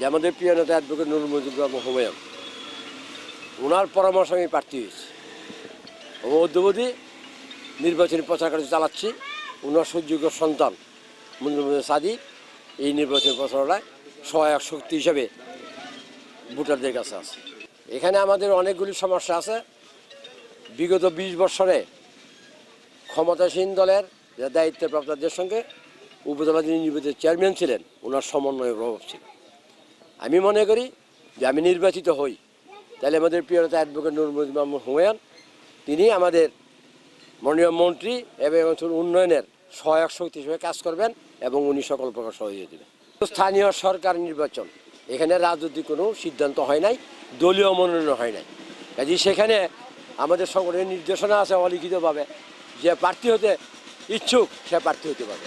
যে আমাদের প্রিয় নেতা অ্যাডভোকেট নুর মুজিবুর হুমায়ুন ওনার পরামর্শ আমি প্রার্থী হয়েছি। ও নির্বাচনী প্রচার কার্য চালাচ্ছি ওনার সুযোগ্য সন্তান মুজিবুর সাদি এই নির্বাচনী প্রচারণায় সহায়ক শক্তি হিসেবে ভোটারদের কাছে আছে। এখানে আমাদের অনেকগুলি সমস্যা আছে। বিগত বিশ বছরে ক্ষমতাসীন দলের দায়িত্বপ্রাপ্তদের সঙ্গে উপজেলা যিনি নির্বাচিত চেয়ারম্যান ছিলেন ওনার সমন্বয়ের প্রভাব ছিল। আমি মনে করি যে আমি নির্বাচিত হই। তাহলে আমাদের প্রিয় নেতা অ্যাডভোকেট নুর মোহাম্মদ হুমায়ুন, তিনি আমাদের মাননীয় মন্ত্রী এবং উন্নয়নের সহায়ক শক্তি হিসেবে কাজ করবেন এবং উনি সকল প্রকার সহযোগিতা দেবেন। স্থানীয় সরকার নির্বাচন, এখানে রাজনৈতিক কোনো সিদ্ধান্ত হয় নাই, দলীয় মনোনয়ন হয় নাই। কাজে সেখানে আমাদের সংগঠনের নির্দেশনা আছে অলিখিতভাবে, যে প্রার্থী হতে ইচ্ছুক সে প্রার্থী হতে পারবে।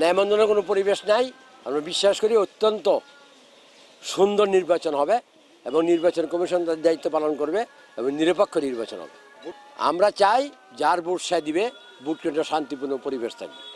ন্যায়মন্ডনের কোনো পরিবেশ নাই, আমরা বিশ্বাস করি অত্যন্ত সুন্দর নির্বাচন হবে এবং নির্বাচন কমিশন তার দায়িত্ব পালন করবে এবং নিরপেক্ষ নির্বাচন হবে। আমরা চাই যার ভোট সে দিবে, ভোট কেন্দ্র শান্তিপূর্ণ পরিবেশ থাকবে।